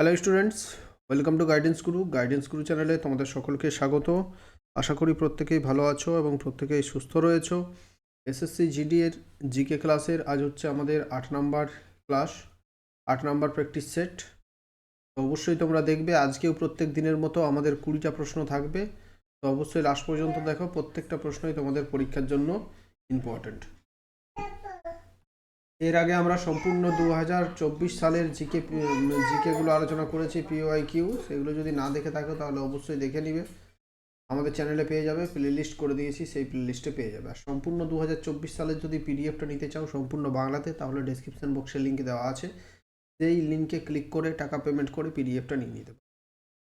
Hello students welcome to guidance guru guidance guru চ্যানেলে তোমাদের সকলকে স্বাগত। আশা করি প্রত্যেকেই ভালো আছো এবং প্রত্যেকেই সুস্থ রয়েছো। এসএসসি জিডি এর জিকে ক্লাসের আজ হচ্ছে আমাদের আট নাম্বার ক্লাস আট নাম্বার প্র্যাকটিস সেট অবশ্যই তোমরা দেখবে, আজকেও প্রত্যেক দিনের মতো আমাদের কুড়িটা প্রশ্ন থাকবে। তো অবশ্যই লাস্ট পর্যন্ত দেখো, প্রত্যেকটা প্রশ্নই তোমাদের পরীক্ষার জন্য ইম্পর্ট্যান্ট এর আগে আমরা সম্পূর্ণ দু হাজার চব্বিশ সালের জিকে, জিকেগুলো আলোচনা করেছি পিওআই কিউ সেগুলো যদি না দেখে থাকো তাহলে অবশ্যই দেখে নিবে। আমাদের চ্যানেলে পেয়ে যাবে প্লে লিস্ট করে দিয়েছি, সেই প্লে লিস্টে পেয়ে যাবে। আর সম্পূর্ণ দু হাজার চব্বিশ সালের যদি পিডিএফটা নিতে চাও সম্পূর্ণ বাংলাতে, তাহলে ডেসক্রিপশন বক্সে লিঙ্ক দেওয়া আছে। সেই লিঙ্কে ক্লিক করে টাকা পেমেন্ট করে পিডিএফটা নিয়ে নিতে পারো।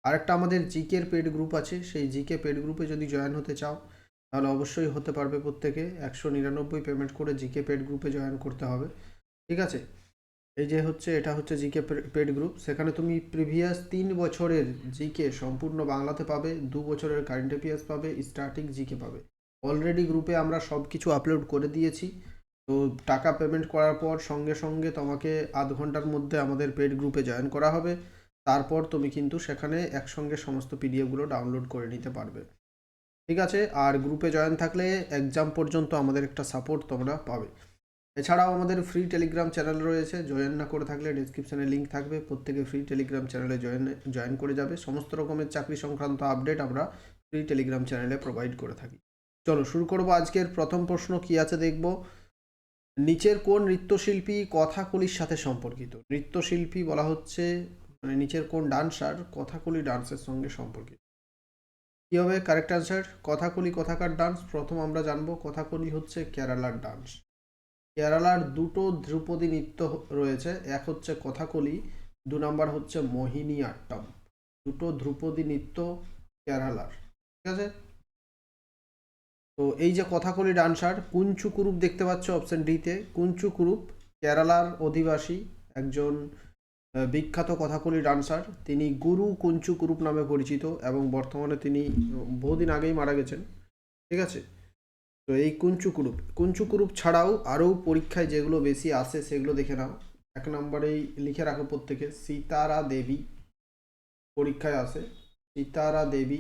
আরেকটা আমাদের জিকের পেড গ্রুপ আছে, সেই জিকে পেড গ্রুপে যদি জয়েন হতে চাও তাহলে অবশ্যই হতে পারবে প্রত্যেকে। একশো নিরানব্বই পেমেন্ট করে জিকে পেড গ্রুপে জয়েন করতে হবে। ঠিক আছে? এই যে হচ্ছে, এটা হচ্ছে জিকে পেড গ্রুপ সেখানে তুমি প্রিভিয়াস তিন বছরের জিকে সম্পূর্ণ বাংলাতে পাবে, দু বছরের কারেন্ট অ্যাফেয়ার্স পাবে স্টার্টিং জিকে পাবে। অলরেডি গ্রুপে আমরা সব কিছু আপলোড করে দিয়েছি। তো টাকা পেমেন্ট করার পর সঙ্গে সঙ্গে তোমাকে আধ ঘণ্টার মধ্যে আমাদের পেড গ্রুপে জয়েন করা হবে। তারপর তুমি কিন্তু সেখানে একসঙ্গে সমস্ত পিডিএফগুলো ডাউনলোড করে নিতে পারবে। ঠিক আছে? আর গ্রুপে জয়েন থাকলে এক্সাম পর্যন্ত আমাদের একটা সাপোর্ট তোমরা পাবে। এছাড়াও আমাদের ফ্রি টেলিগ্রাম চ্যানেল রয়েছে। জয়েন না করে থাকলে ডিসক্রিপশানে লিঙ্ক থাকবে। প্রত্যেকে ফ্রি টেলিগ্রাম চ্যানেলে জয়েন জয়েন করে যাবে। সমস্ত রকমের চাকরি সংক্রান্ত আপডেট আমরা ফ্রি টেলিগ্রাম চ্যানেলে প্রোভাইড করে থাকি। চলো শুরু করব আজকের প্রথম প্রশ্ন, কি আছে দেখব? নিচের কোন নৃত্যশিল্পী কথাকলির সাথে সম্পর্কিত? নৃত্যশিল্পী বলা হচ্ছে মানে নিচের কোন ডান্সার কথাকলি ডান্সের সঙ্গে সম্পর্কিত? কী হবে কারেক্ট অ্যান্সার কথাকলি, কথাকার ডান্স প্রথম আমরা জানব কথাকলি হচ্ছে কেরালার ডান্স কেরালার দুটো ধ্রুপদী নৃত্য রয়েছে। এক হচ্ছে কথাকলি, দু নম্বর হচ্ছে মোহিনী আট্টম। দুটো ধ্রুপদী নৃত্য কেরালার। ঠিক আছে? তো এই যে কথাকলি ডান্সার কুঞ্চু কুরুপ দেখতে পাচ্ছ অপশন ডিতে কুঞ্চু কুরুপ, কেরালার অধিবাসী, একজন বিখ্যাত কথাকলি ডান্সার। তিনি গুরু কুঞ্চু কুরুপ নামে পরিচিত এবং বর্তমানে তিনি বহুদিন আগেই মারা গেছেন। ঠিক আছে? তো এই কুঞ্চু কুরুপ। কুঞ্চু কুরুপ ছাড়াও আরও পরীক্ষায় যেগুলো বেশি আসে সেগুলো দেখে নাও। এক নম্বরেই লিখে রাখো প্রত্যেকে, সীতারা দেবী পরীক্ষায় আসে। সীতারা দেবী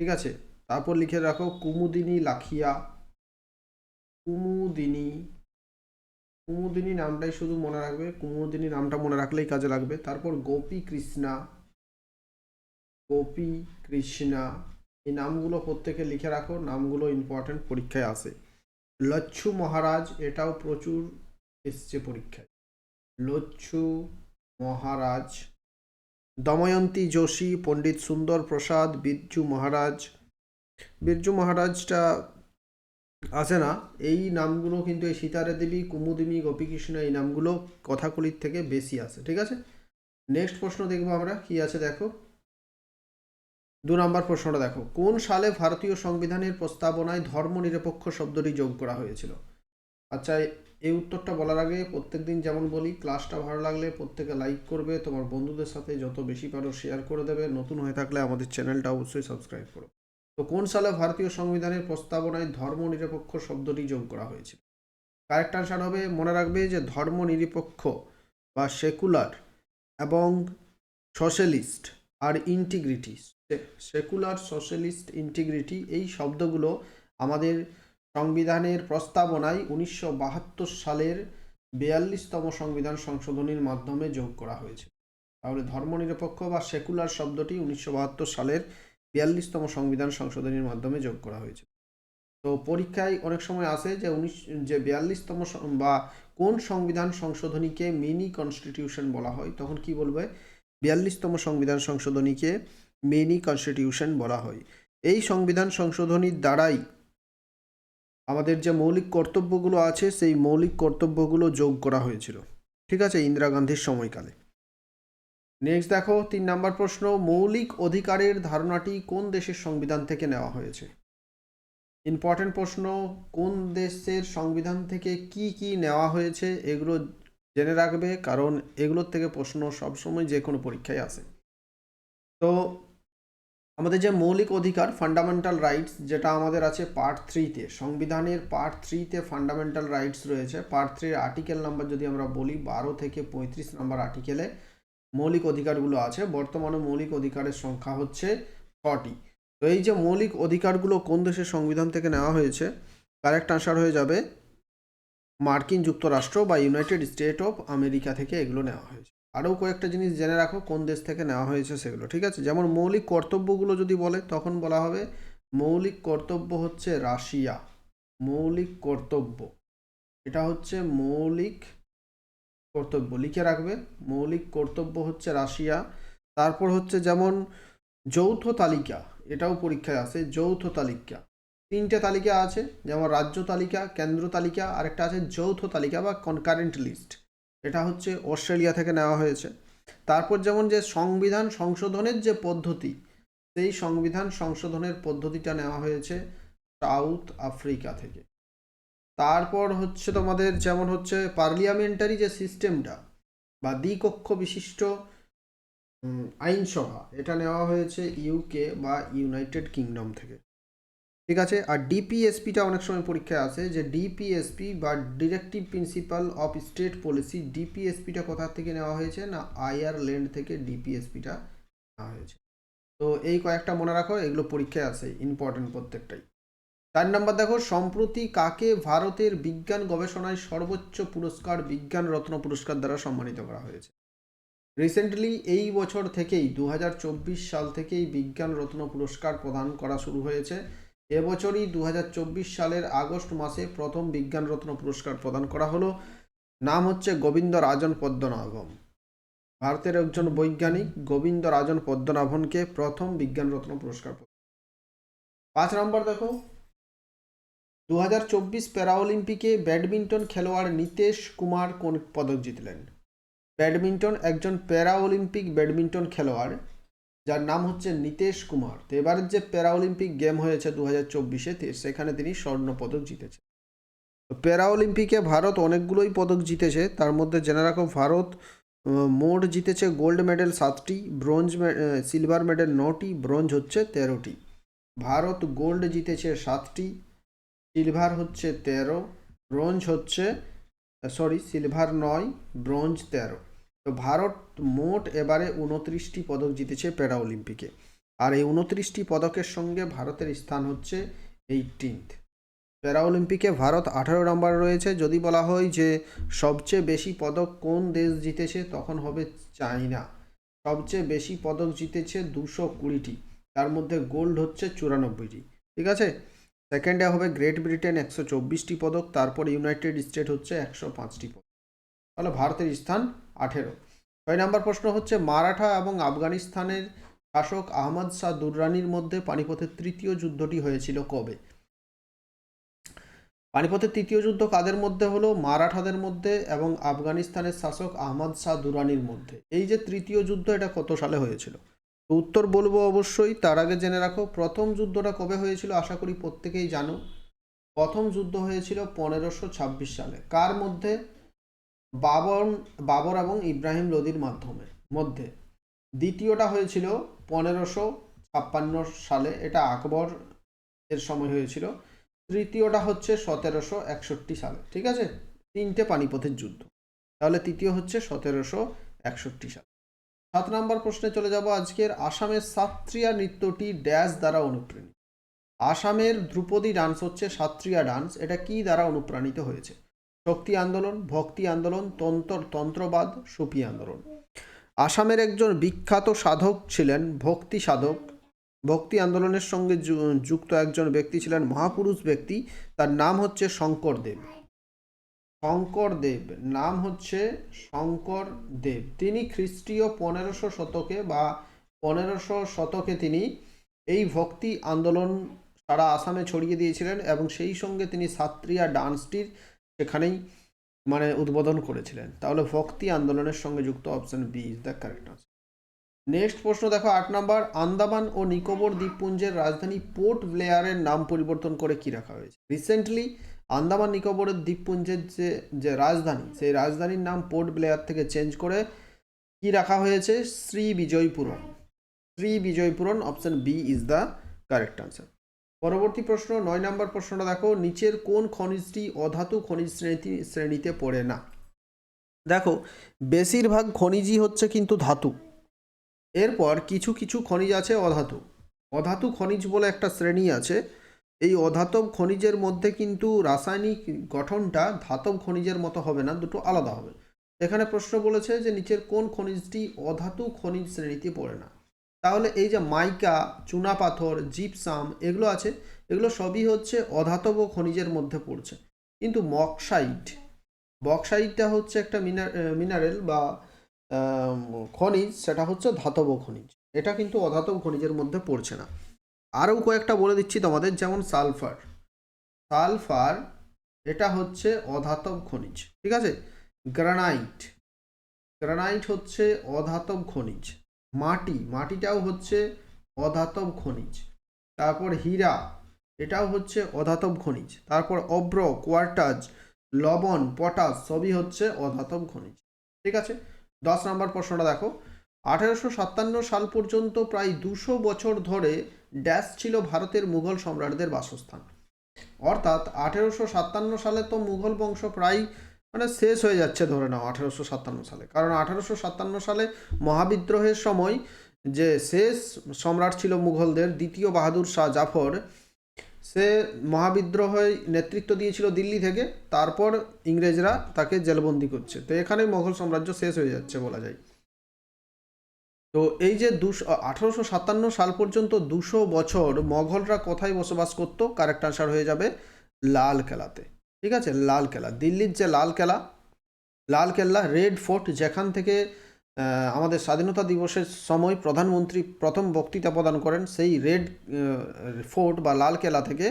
ঠিক আছে? তারপর লিখে রাখো, কুমুদিনী লাখিয়া কুমুদিনী কুমুদিনী নামটাই শুধু মনে রাখবে, কুমুদিনী নামটা মনে রাখলেই কাজে লাগবে। তারপর গোপী কৃষ্ণা গোপী কৃষ্ণা, এই নামগুলো প্রত্যেকে লিখে রাখো, নামগুলো ইম্পর্টেন্ট পরীক্ষায় আসে। লচ্ছু মহারাজ, এটাও প্রচুর এসছে পরীক্ষায়। লচ্ছু মহারাজ, দময়ন্তী যোশী, পণ্ডিত সুন্দর প্রসাদ বিরজু মহারাজ। বিরজু মহারাজটা আসে না? এই নামগুলো কিন্তু এই সীতারা দেবী কুমুদিনী, গোপীকৃষ্ণ এই নামগুলো কথাকলির থেকে বেশি আসে ঠিক আছে? নেক্সট প্রশ্ন দেখব আমরা, কি আছে দেখো? দু নম্বর প্রশ্নটা দেখো। কোন সালে ভারতীয় সংবিধানের প্রস্তাবনায় ধর্মনিরপেক্ষ শব্দটি যোগ করা হয়েছিল? আচ্ছা এই উত্তরটা বলার আগে প্রত্যেক দিন যেমন বলি ক্লাসটা ভালো লাগলে প্রত্যেকে লাইক করবে, তোমার বন্ধুদের সাথে যত বেশি পারো শেয়ার করে দেবে, নতুন হয়ে থাকলে আমাদের চ্যানেলটা অবশ্যই সাবস্ক্রাইব করো। তো কোন সালে ভারতীয় সংবিধানের প্রস্তাবনায় ধর্মনিরপেক্ষ শব্দটি যোগ করা হয়েছিল কারেক্ট আনসার হবে, মনে রাখবে যে ধর্মনিরপেক্ষ বা সেকুলার এবং সোশ্যালিস্ট আর ইন্টিগ্রিটি সেকুলার সোশ্যালিস্ট ইন্টিগ্রিটি এই শব্দগুলো আমাদের সংবিধানের প্রস্তাবনায় উনিশশো বাহাত্তর সালের বিয়াল্লিশতম সংবিধান সংশোধনীর মাধ্যমে যোগ করা হয়েছে। তাহলে ধর্মনিরপেক্ষ বা সেকুলার শব্দটি উনিশশো বাহাত্তর সালের বিয়াল্লিশতম সংবিধান সংশোধনীর মাধ্যমে যোগ করা হয়েছে। তো পরীক্ষায় অনেক সময় আসে যে উনিশ, যে বিয়াল্লিশতম বা কোন সংবিধান সংশোধনীকে মিনি কনস্টিটিউশন বলা হয়, তখন কি বলবে? বিয়াল্লিশতম সংবিধান সংশোধনীকে মিনি কনস্টিটিউশন বলা হয়। এই সংবিধান সংশোধনীর দ্বারাই আমাদের যে মৌলিক কর্তব্যগুলো আছে, সেই মৌলিক কর্তব্যগুলো যোগ করা হয়েছিল। ঠিক আছে, ইন্দিরা গান্ধীর সময়কালে। নেক্সট দেখো, তিন নম্বর প্রশ্ন, মৌলিক অধিকারের ধারণাটি কোন দেশের সংবিধান থেকে নেওয়া হয়েছে? ইম্পর্টেন্ট প্রশ্ন, কোন দেশের সংবিধান থেকে কি কি নেওয়া হয়েছে এগুলো জেনে রাখবে, কারণ এগুলোর থেকে প্রশ্ন সবসময় যে কোনো পরীক্ষায় আসে। তো, আমাদের যে মৌলিক অধিকার ফান্ডামেন্টাল রাইটস যেটা আমাদের আছে পার্ট থ্রিতে সংবিধানের পার্ট থ্রিতে ফান্ডামেন্টাল রাইটস রয়েছে। পার্ট থ্রির আর্টিকেল নাম্বার যদি আমরা বলি, বারো থেকে পঁয়ত্রিশ নাম্বার আর্টিকেলে মৌলিক অধিকারগুলো আছে, বর্তমানে মৌলিক অধিকারের সংখ্যা হচ্ছে ছটি। তো এই যে মৌলিক অধিকারগুলো কোন দেশের সংবিধান থেকে নেওয়া হয়েছে কারেক্ট আনসার হয়ে যাবে, মার্কিন যুক্তরাষ্ট্র বা ইউনাইটেড স্টেট অফ আমেরিকা থেকে এগুলো নেওয়া হয়েছে। আরও কয়েকটা জিনিস জেনে রাখো, কোন দেশ থেকে নেওয়া হয়েছে সেগুলো, ঠিক আছে? যেমন মৌলিক কর্তব্যগুলো যদি বলে, তখন বলা হবে মৌলিক কর্তব্য হচ্ছে রাশিয়া। মৌলিক কর্তব্য, এটা হচ্ছে মৌলিক কর্তব্য লিখে রাখবে। মৌলিক কর্তব্য হচ্ছে রাশিয়া। তারপর হচ্ছে যেমন যৌথ তালিকা, এটাও পরীক্ষায় আসে যৌথ তালিকা। তিনটে তালিকা আছে, যেমন রাজ্য তালিকা, কেন্দ্র তালিকা, আরেকটা আছে যৌথ তালিকা বা কনকারেন্ট লিস্ট এটা হচ্ছে অস্ট্রেলিয়া থেকে নেওয়া হয়েছে। তারপর যেমন যে সংবিধান সংশোধনের যে পদ্ধতি, সেই সংবিধান সংশোধনের পদ্ধতিটা নেওয়া হয়েছে সাউথ আফ্রিকা থেকে। তারপর হচ্ছে তোমাদের যেমন হচ্ছে পার্লিয়ামেন্টারি যে সিস্টেমটা বা দ্বিকক্ষ বিশিষ্ট আইনসভা, এটা নেওয়া হয়েছে ইউকে বা ইউনাইটেড কিংডম থেকে। ঠিক আছে? আর ডিপিএসপিটা অনেক সময় পরীক্ষায় আসে যে ডিপিএসপি বা directive principle of state policy ডিপিএসপিটা কোথা থেকে নেওয়া হয়েছে না আয়ারল্যান্ড থেকে ডিপিএসপিটা নেওয়া হয়েছে। তো এই কয়েকটা মনে রাখো, এগুলো পরীক্ষায় আসে ইম্পর্টেন্ট প্রত্যেকটাই। চার নম্বর দেখো, সম্প্রতি কাকে ভারতের বিজ্ঞান গবেষণায় সর্বোচ্চ পুরস্কার বিজ্ঞান রত্ন পুরস্কার দ্বারা সম্মানিত করা হয়েছে? রিসেন্টলি এই বছর থেকেই দু হাজার চব্বিশ সাল থেকেই বিজ্ঞান রত্ন পুরস্কার প্রদান করা শুরু হয়েছে। এবছরই দু হাজার চব্বিশ সালের আগস্ট মাসে প্রথম বিজ্ঞান রত্ন পুরস্কার প্রদান করা হলো। নাম হচ্ছে গোবিন্দ রাজন পদ্মনাভম। ভারতের একজন বৈজ্ঞানিক গোবিন্দ রাজন পদ্মনাভনকে প্রথম বিজ্ঞান রত্ন পুরস্কার পাঁচ নম্বর দেখো দু হাজার চব্বিশ প্যারাঅলিম্পিকে ব্যাডমিন্টন খেলোয়াড় নিতেশ কুমার কোন পদক জিতলেন? ব্যাডমিন্টন একজন প্যারাঅলিম্পিক ব্যাডমিন্টন খেলোয়াড়, যার নাম হচ্ছে নিতেশ কুমার। তো এবারের যে প্যারাঅলিম্পিক গেম হয়েছে দু হাজার চব্বিশে সেখানে তিনি স্বর্ণ পদক জিতেছে প্যারাঅলিম্পিকে ভারত অনেকগুলোই পদক জিতেছে। তার মধ্যে জেনে রাখো, ভারত মোট জিতেছে গোল্ড মেডেল সাতটি, ব্রোঞ্জ সিলভার মেডেল নটি, ব্রোঞ্জ হচ্ছে তেরোটি। ভারত গোল্ড জিতেছে সাতটি সিলভার হচ্ছে তেরো, ব্রোঞ্জ হচ্ছে সরি সিলভার নয়, ব্রোঞ্জ তেরো। তো ভারত মোট এবারে উনত্রিশটি পদক জিতেছে প্যারা অলিম্পিকে আর এই উনত্রিশটি পদকের সঙ্গে ভারতের স্থান হচ্ছে এইটিনথ প্যারা অলিম্পিকে ভারত আঠারো নম্বর রয়েছে। যদি বলা হয় যে সবচেয়ে বেশি পদক কোন দেশ জিতেছে, তখন হবে চায়না সবচেয়ে বেশি পদক জিতেছে দুশো কুড়িটি। তার মধ্যে গোল্ড হচ্ছে চুরানব্বইটি। ঠিক আছে? সেকেন্ডে হবে গ্রেট ব্রিটেন একশো চব্বিশটি পদক, তারপর ইউনাইটেড স্টেট হচ্ছে একশো পাঁচটি পদক। তাহলে ভারতের স্থান আঠেরো। ছয় নম্বর প্রশ্ন হচ্ছে, মারাঠা এবং আফগানিস্তানের শাসক আহমদ শাহ দুররানির মধ্যে পানিপথের তৃতীয় যুদ্ধটি হয়েছিল কবে? পানিপথের তৃতীয় যুদ্ধ কাদের মধ্যে হলো? মারাঠাদের মধ্যে এবং আফগানিস্তানের শাসক আহমদ শাহ দুরানির মধ্যে। এই যে তৃতীয় যুদ্ধ, এটা কত সালে হয়েছিল? উত্তর বলব অবশ্যই, তার আগে জেনে রাখো, প্রথম যুদ্ধটা কবে হয়েছিল আশা করি প্রত্যেকেই জানো। প্রথম যুদ্ধ হয়েছিল পনেরোশো ছাব্বিশ সালে, কার মধ্যে? বাবর বাবর এবং ইব্রাহিম লোদির মাধ্যমে, মধ্যে। দ্বিতীয়টা হয়েছিল পনেরোশো ছাপ্পান্ন সালে, এটা আকবর এর সময় হয়েছিল। তৃতীয়টা হচ্ছে সতেরোশো একষট্টি সালে, ঠিক আছে? তিনটে পানিপথের যুদ্ধ। তাহলে তৃতীয় হচ্ছে সতেরোশো একষট্টি সাল। সাত নম্বর প্রশ্নে চলে যাব আজকের আসামের সাত্রিয়া নৃত্যটি ড্যাশ দ্বারা অনুপ্রাণিত। আসামের ধ্রুপদী ডান্স হচ্ছে সাত্রিয়া ডান্স, এটা কি দ্বারা অনুপ্রাণিত হয়েছে? শক্তি আন্দোলন, ভক্তি আন্দোলন, তন্ত্র তন্ত্রবাদ সুফি আন্দোলন। আসামের একজন বিখ্যাত সাধক ছিলেন, ভক্তি সাধক। ভক্তি আন্দোলনের সঙ্গে যুক্ত একজন ব্যক্তি ছিলেন, মহাপুরুষ ব্যক্তি, তার নাম হচ্ছে শঙ্করদেব। শঙ্করদেব নাম হচ্ছে শঙ্করদেব তিনি খ্রিস্টীয় পনেরোশো শতকে বা পনেরোশো শতকে তিনি এই ভক্তি আন্দোলন সারা আসামে ছড়িয়ে দিয়েছিলেন এবং সেই সঙ্গে তিনি সাত্রিয়া ডান্সটির সেখানেই মানে উদ্বোধন করেছিলেন। তাহলে ভক্তি আন্দোলনের সঙ্গে যুক্ত option B is the correct answer next প্রশ্ন দেখো আট নাম্বার। আন্দামান ও নিকোবর দ্বীপপুঞ্জের রাজধানী পোর্ট ব্লেয়ারের নাম পরিবর্তন করে কি রাখা হয়েছে? রিসেন্টলি আন্দামান নিকোবরের দ্বীপপুঞ্জের যে যে রাজধানী, সেই রাজধানীর নাম পোর্ট ব্লেয়ার থেকে চেঞ্জ করে কি রাখা হয়েছে? Shri Vijayapuram. Shri Vijayapuram, option B is the correct answer. পরবর্তী প্রশ্ন, নয় নম্বর প্রশ্নটা দেখো, নিচের কোন খনিজটি অধাতু খনিজ শ্রেণি শ্রেণীতে পড়ে না? দেখো, বেশিরভাগ খনিজই হচ্ছে কিন্তু ধাতু। এরপর কিছু কিছু খনিজ আছে অধাতু। অধাতু খনিজ বলে একটা শ্রেণি আছে এই অধাতব খনিজের মধ্যে কিন্তু রাসায়নিক গঠনটা ধাতব খনিজের মতো হবে না, দুটো আলাদা হবে। এখানে প্রশ্ন বলেছে যে নিচের কোন খনিজটি অধাতু খনিজ শ্রেণীতে পড়ে না। তাহলে এই যে মাইকা চুনাপাথর জিপসাম, এগুলো আছে, এগুলো সবই হচ্ছে অধাতব খনিজের মধ্যে পড়ছে। কিন্তু মক্সাইট বক্সাইটটা হচ্ছে একটা মিনারেল বা খনিজ, সেটা হচ্ছে ধাতব খনিজ। এটা কিন্তু অধাতব খনিজের মধ্যে পড়ছে না। আরও কয়েকটা বলে দিচ্ছি তোমাদের, যেমন সালফার। সালফার, এটা হচ্ছে অধাতব খনিজ, ঠিক আছে? গ্রানাইট। গ্রানাইট হচ্ছে অধাতব খনিজ। মাটি, মাটিটাও হচ্ছে অধাতব খনিজ। তারপর হীরা, এটাও হচ্ছে অধাতব খনিজ। তারপর অব্র কোয়ার্টাজ, লবণ, পটাশ, সবই হচ্ছে অধাতব খনিজ, ঠিক আছে? দশ নম্বর প্রশ্নটা দেখো। আঠেরোশো সাতান্ন সাল পর্যন্ত প্রায় দুশো বছর ধরে ড্যাশ ছিল ভারতের মুঘল সম্রাটদের বাসস্থান। অর্থাৎ আঠেরোশো সাতান্ন সালে তো মুঘল বংশ প্রায় মানে শেষ হয়ে যাচ্ছে ধরে নাও আঠেরোশো সাতান্ন সালে। কারণ আঠেরোশো সাতান্ন সালে মহাবিদ্রোহের সময় যে শেষ সম্রাট ছিল মুঘলদের, দ্বিতীয় বাহাদুর শাহ জাফর, সে মহাবিদ্রোহে নেতৃত্ব দিয়েছিল দিল্লি থেকে। তারপর ইংরেজরা তাকে জেলবন্দি করছে। তো এখানেই মোগল সাম্রাজ্য শেষ হয়ে যাচ্ছে বলা যায়। তো এই যে দুশো আঠারোশো সাতান্ন সাল পর্যন্ত দুশো বছর মোগলরা কোথায় বসবাস করতো কারেক্ট আনসার হয়ে যাবে লাল কেলাতে। ঠিক আছে? লাল কেলা। দিল্লির যে লাল কেলা, লাল কেল্লা, রেড ফোর্ট, যেখান থেকে আমাদের স্বাধীনতা দিবসের সময় প্রধানমন্ত্রী প্রথম বক্তৃতা প্রদান করেন, সেই রেড ফোর্ট বা লাল কেলা থেকে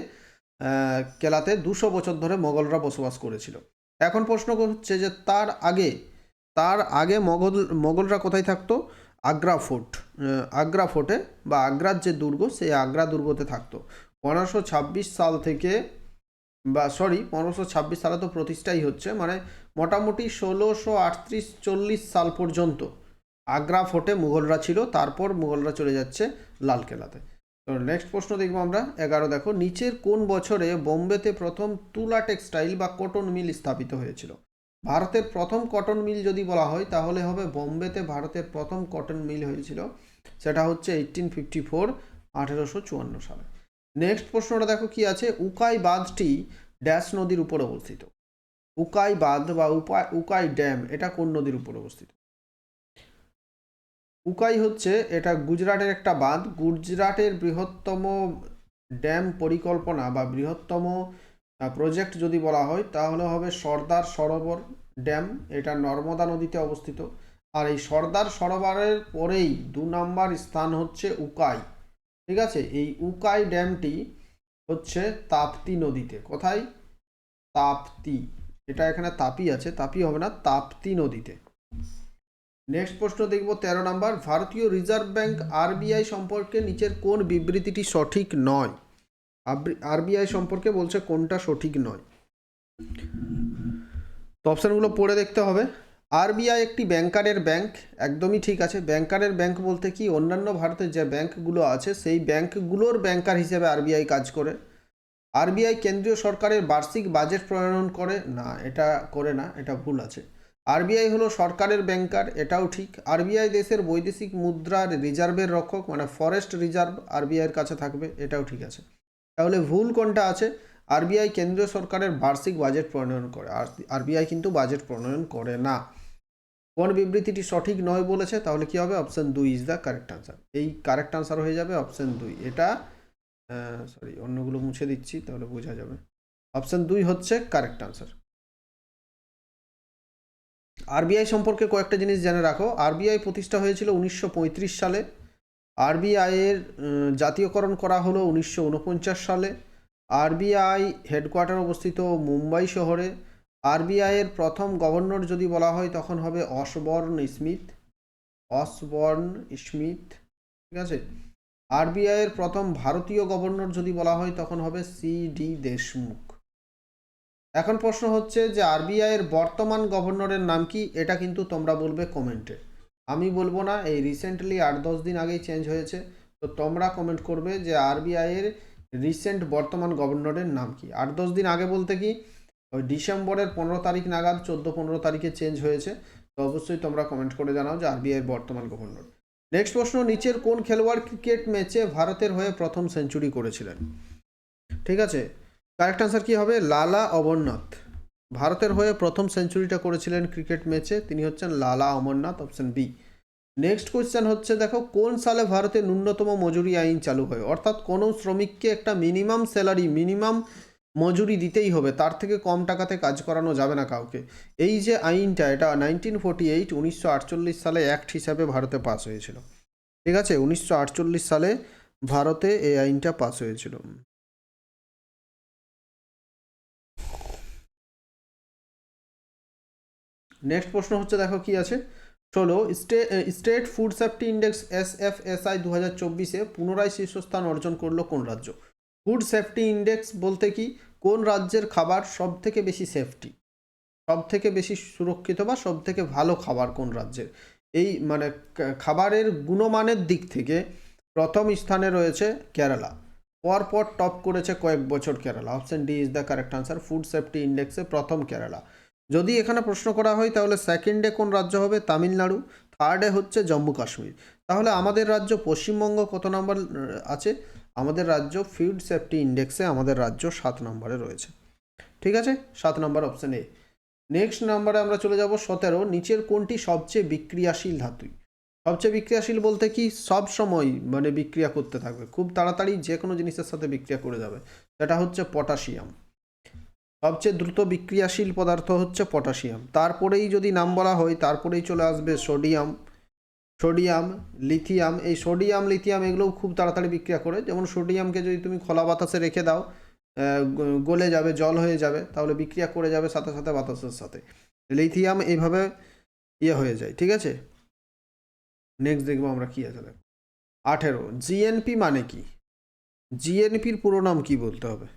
কেলাতে দুশো বছর ধরে মোগলরা বসবাস করেছিল। এখন প্রশ্ন হচ্ছে যে তার আগে তার আগে মোগল মোগলরা কোথায় থাকতো? আগ্রা ফোর্ট আগ্রা ফোর্টে বা আগ্রার যে দুর্গ, সেই আগ্রা দুর্গতে থাকতো। পনেরোশো ছাব্বিশ সাল থেকে বা সরি পনেরোশো ছাব্বিশ সালে তো প্রতিষ্ঠাই হচ্ছে মানে মোটামুটি ষোলোশো আটত্রিশ চল্লিশ সাল পর্যন্ত আগ্রা ফোর্টে মুঘলরা ছিল, তারপর মুঘলরা চলে যাচ্ছে লালকেলাতে তো নেক্সট প্রশ্ন দেখব আমরা, এগারো দেখো, নিচের কোন বছরে বোম্বেতে প্রথম তুলা টেক্সটাইল বা কটন মিল স্থাপিত হয়েছিল? ভারতের প্রথম কটন মিল যদি বলা হয়, তাহলে হবে বোম্বেতে ভারতের প্রথম কটন মিল হয়েছিল, সেটা হচ্ছে এইটিন ফিফটি ফোর আঠেরোশো চুয়ান্ন সালে। নেক্সট প্রশ্নটা দেখো কি আছে, উকাই বাঁধটি ড্যাশ নদীর উপর অবস্থিত। উকাই বাঁধ বা উকাই ড্যাম, এটা কোন নদীর উপর অবস্থিত? উকাই হচ্ছে, এটা গুজরাটের একটা বাঁধ। গুজরাটের বৃহত্তম ড্যাম পরিকল্পনা বা বৃহত্তম প্রজেক্ট যদি বলা হয়, তাহলে হবে সর্দার সরোবর ড্যাম। এটা নর্মদা নদীতে অবস্থিত। আর এই সর্দার সরোবরের পরেই দু নম্বর স্থান হচ্ছে উকাই। ঠিক আছে? এই উকাই ড্যামটি হচ্ছে তাপ্তি নদীতে। কোথায়? তাপ্তি। এটা এখানে তাপি আছে। তাপি হবে না, তাপ্তি নদীতে। নেক্সট প্রশ্ন দেখব তেরো নম্বর। ভারতীয় রিজার্ভ ব্যাংক আরবিআই সম্পর্কে নিচের কোন বিবৃতিটি সঠিক নয়? আরবিআই সম্পর্কে বলছে কোনটা সঠিক নয়। তো অপশানগুলো পড়ে দেখতে হবে। আরবিআই একটি ব্যাংকারের ব্যাংক, একদমই ঠিক আছে। ব্যাংকারের ব্যাংক বলতে কি? অন্যান্য ভারতের যে ব্যাংকগুলো আছে, সেই ব্যাংকগুলোর ব্যাংকার হিসেবে আরবিআই কাজ করে। আরবিআই কেন্দ্রীয় সরকারের বার্ষিক বাজেট প্রণয়ন করে? না, এটা করে না, এটা ভুল আছে। আরবিআই হলো সরকারের ব্যাংকার, এটাও ঠিক। আরবিআই দেশের বৈদেশিক মুদ্রার রিজার্ভের রক্ষক মানে ফরেস্ট রিজার্ভ আরবিআইয়ের কাছে থাকবে, এটাও ঠিক আছে। তাহলে ভুল কোনটা আছে? আরবিআই কেন্দ্রীয় সরকারের বার্ষিক বাজেট প্রণয়ন করে। আর আরবিআই কিন্তু বাজেট প্রণয়ন করে না। কোন বিবৃতিটি সঠিক নয় বলেছে, তাহলে কি হবে? অপশন দুই ইজ দ্য কারেক্ট আনসার এই কারেক্ট আনসার হয়ে যাবে অপশন দুই। এটা সরি অন্যগুলো মুছে দিচ্ছি, তাহলে বোঝা যাবে। অপশন দুই হচ্ছে কারেক্ট আনসার আরবিআই সম্পর্কে কয়েকটা জিনিস জেনে রাখো। আরবিআই প্রতিষ্ঠা হয়েছিল উনিশশো পঁয়ত্রিশ সালে। আরবিআই এর জাতীয়করণ করা হলো উনিশশো ঊনপঞ্চাশ সালে। আরবিআই হেডকোয়ার্টার অবস্থিত মুম্বাই শহরে। আরবিআই এর প্রথম গভর্নর যদি বলা হয়, তখন হবে অসবর্ন স্মিথ। অসবর্ন স্মিথ, ঠিক আছে? আরবিআই এর প্রথম ভারতীয় গভর্নর যদি বলা হয়, তখন হবে সি ডি দেশমুখ। এখন প্রশ্ন হচ্ছে যে, আরবিআই এর বর্তমান গভর্নরের নাম কি? এটা কিন্তু তোমরা বলবে কমেন্টে আমি বলব না, এই রিসেন্টলি আট দশ দিন আগেই চেঞ্জ হয়েছে। তো তোমরা কমেন্ট করবে যে আরবিআইয়ের রিসেন্ট বর্তমান গভর্নরের নাম কি? আট দশ দিন আগে বলতে কি, ওই ডিসেম্বরের পনেরো তারিখ নাগাদ চোদ্দ পনেরো তারিখে চেঞ্জ হয়েছে। তো অবশ্যই তোমরা কমেন্ট করে জানাও যে আরবিআইয়ের বর্তমান গভর্নর নেক্সট প্রশ্ন, নিচের কোন খেলোয়াড় ক্রিকেট ম্যাচে ভারতের হয়ে প্রথম সেঞ্চুরি করেছিলেন? ঠিক আছে? কারেক্ট আনসার কি হবে? লালা অমরনাথ। ভারতের হয়ে প্রথম সেঞ্চুরিটা করেছিলেন ক্রিকেট ম্যাচে, তিনি হচ্ছেন Lala Amarnath option B next question হচ্ছে, দেখো, কোন সালে ভারতে ন্যূনতম মজুরি আইন চালু হয়? অর্থাৎ কোনো শ্রমিককে একটা মিনিমাম স্যালারি, মিনিমাম মজুরি দিতেই হবে, তার থেকে কম টাকাতে কাজ করানো যাবে না কাউকে। এই যে আইনটা, এটা নাইনটিন ফোর্টি এইট উনিশশো আটচল্লিশ সালে অ্যাক্ট হিসাবে ভারতে পাস হয়েছিল। ঠিক আছে? উনিশশো আটচল্লিশ সালে ভারতে এই আইনটা পাস হয়েছিল। নেক্সট প্রশ্ন হচ্ছে, দেখো কি আছে? ষোলো, state state food safety index S F S I দু হাজার চব্বিশে পুনরায় শীর্ষস্থান অর্জন করল কোন রাজ্য? ফুড সেফটি ইন্ডেক্স বলতে কি? কোন রাজ্যের খাবার সব থেকে বেশি সেফটি? সব থেকে বেশি সুরক্ষিত বা সব থেকে ভালো খাবার কোন রাজ্যের? এই মানে খাবারের গুণমানের দিক থেকে প্রথম স্থানে রয়েছে কেরালা। পরপর টপ করেছে কয়েক বছর Kerala. Option D is the correct answer. Food safety ইন্ডেক্সে প্রথম কেরালা। যদি এখানে প্রশ্ন করা হয়, তাহলে সেকেন্ডে কোন রাজ্য হবে? তামিলনাড়ু। থার্ডে হচ্ছে জম্মু কাশ্মীর। তাহলে আমাদের রাজ্য পশ্চিমবঙ্গ কত নম্বর আছে? আমাদের রাজ্য ফুড সেফটি ইন্ডেক্সে আমাদের রাজ্য সাত নম্বরে রয়েছে। ঠিক আছে? সাত নম্বর অপশান এ। নেক্সট নাম্বারে আমরা চলে যাব সতেরো। নিচের কোনটি সবচেয়ে বিক্রিয়াশীল ধাতুই সবচেয়ে বিক্রিয়াশীল বলতে কি? সব সময় মানে বিক্রিয়া করতে থাকবে। খুব তাড়াতাড়ি যে কোনো জিনিসের সাথে বিক্রিয়া করে যাবে। সেটা হচ্ছে পটাশিয়াম। সবচেয়ে দ্রুত বিক্রিয়াশীল পদার্থ হচ্ছে পটাশিয়াম। তারপরেই যদি নাম বলা হয়, তারপরেই চলে আসবে সোডিয়াম। সোডিয়াম, লিথিয়াম, এই সোডিয়াম, লিথিয়াম এগুলোও খুব তাড়াতাড়ি বিক্রিয়া করে। যেমন সোডিয়ামকে যদি তুমি খোলা বাতাসে রেখে দাও গলে যাবে, জল হয়ে যাবে, তাহলে বিক্রিয়া করে যাবে সাথে সাথে বাতাসের সাথে। লিথিয়াম এইভাবে ইয়ে হয়ে যায়, ঠিক আছে? নেক্সট দেখব আমরা কি আছে, দেখো। আঠেরো জিএনপি মানে কি? জিএনপির পুরো নাম কি বলতে হবে?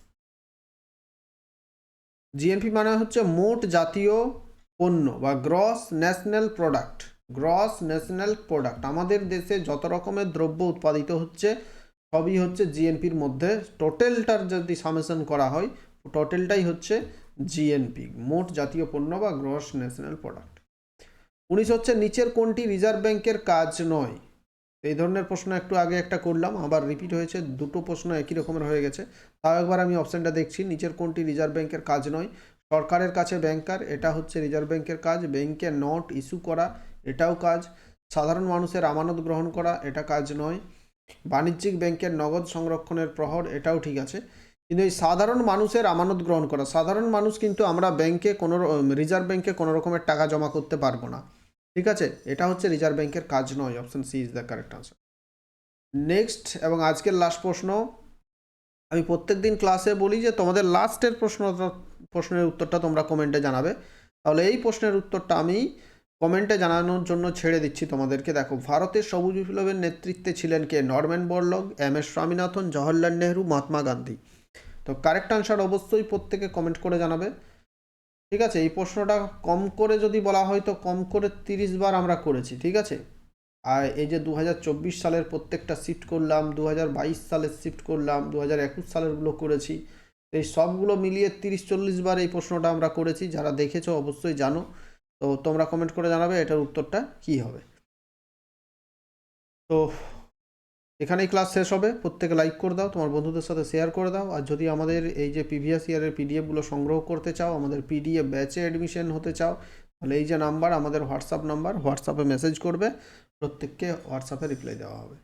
জিএনপি মানে হচ্ছে মোট জাতীয় পণ্য বা gross national product gross national product আমাদের দেশে যত রকমের দ্রব্য উৎপাদিত হচ্ছে, সবই হচ্ছে জিএনপির মধ্যে। টোটালটার যদি সামেশন করা হয় টোটালটাই হচ্ছে জিএনপি মোট জাতীয় পণ্য বা গ্রস ন্যাশনাল প্রোডাক্ট উনিশ হচ্ছে নিচের কোনটি রিজার্ভ ব্যাংকের কাজ নয়? এই ধরনের প্রশ্ন একটু আগে একটা করলাম, আবার রিপিট হয়েছে, দুটো প্রশ্ন একই রকমের হয়ে গেছে। তাও একবার আমি অপশানটা দেখছি, নিচের কোনটি রিজার্ভ ব্যাংকের কাজ নয়? সরকারের কাছে ব্যাংকার এটা হচ্ছে রিজার্ভ ব্যাংকের কাজ ব্যাংকে নোট ইস্যু করা, এটাও কাজ। সাধারণ মানুষের আমানত গ্রহণ করা, এটা কাজ নয়। বাণিজ্যিক ব্যাংকের নগদ সংরক্ষণের প্রহর, এটাও ঠিক আছে। কিন্তু এই সাধারণ মানুষের আমানত গ্রহণ করা, সাধারণ মানুষ কিন্তু আমরা ব্যাংকে কোনো রিজার্ভ ব্যাংকে কোনো রকমের টাকা জমা করতে পারব না। ঠিক আছে? এটা হচ্ছে রিজার্ভ ব্যাংকের কাজ নয়। Option C is the correct answer. Next এবং আজকের লাস্ট প্রশ্ন। আমি প্রত্যেক দিন ক্লাসে বলি যে তোমাদের লাস্টের প্রশ্ন প্রশ্নের উত্তরটা তোমরা কমেন্টে জানাবে। তাহলে এই প্রশ্নের উত্তরটা আমি কমেন্টে জানানোর জন্য ছেড়ে দিচ্ছি তোমাদেরকে। দেখো, ভারতের সবুজ বিপ্লবের নেতৃত্বে ছিলেন কে? Norman Borlaug M S Swaminathan, Jawaharlal Nehru, Mahatma Gandhi. তো কারেক্ট আনসার অবশ্যই প্রত্যেকে কমেন্ট করে জানাবে। ঠিক আছে? এই প্রশ্নটা কম করে যদি বলা হয় তো কম করে তিরিশ বার আমরা করেছি, ঠিক আছে? আর এই যে দু হাজার চব্বিশ সালের প্রত্যেকটা শিফট করলাম দু হাজার বাইশ সালের শিফট করলাম দু হাজার একুশ সালেরগুলো করেছি, এই সবগুলো মিলিয়ে তিরিশ চল্লিশ বার এই প্রশ্নটা আমরা করেছি। যারা দেখেছ অবশ্যই জানো। তো তোমরা কমেন্ট করে জানাবে এটার উত্তরটা কি হবে। তো এখানেই ক্লাস শেষ হবে। প্রত্যেকে লাইক করে দাও, তোমার বন্ধুদের সাথে শেয়ার করে দাও। আর যদি আমাদের এই যে প্রিভিয়াস ইয়ারের পিডিএফগুলো সংগ্রহ করতে চাও, আমাদের পিডিএফ ব্যাচে অ্যাডমিশন হতে চাও, তাহলে এই যে নাম্বার আমাদের হোয়াটসঅ্যাপ নাম্বার হোয়াটসঅ্যাপে মেসেজ করবে। প্রত্যেককে হোয়াটসঅ্যাপে রিপ্লাই দেওয়া হবে।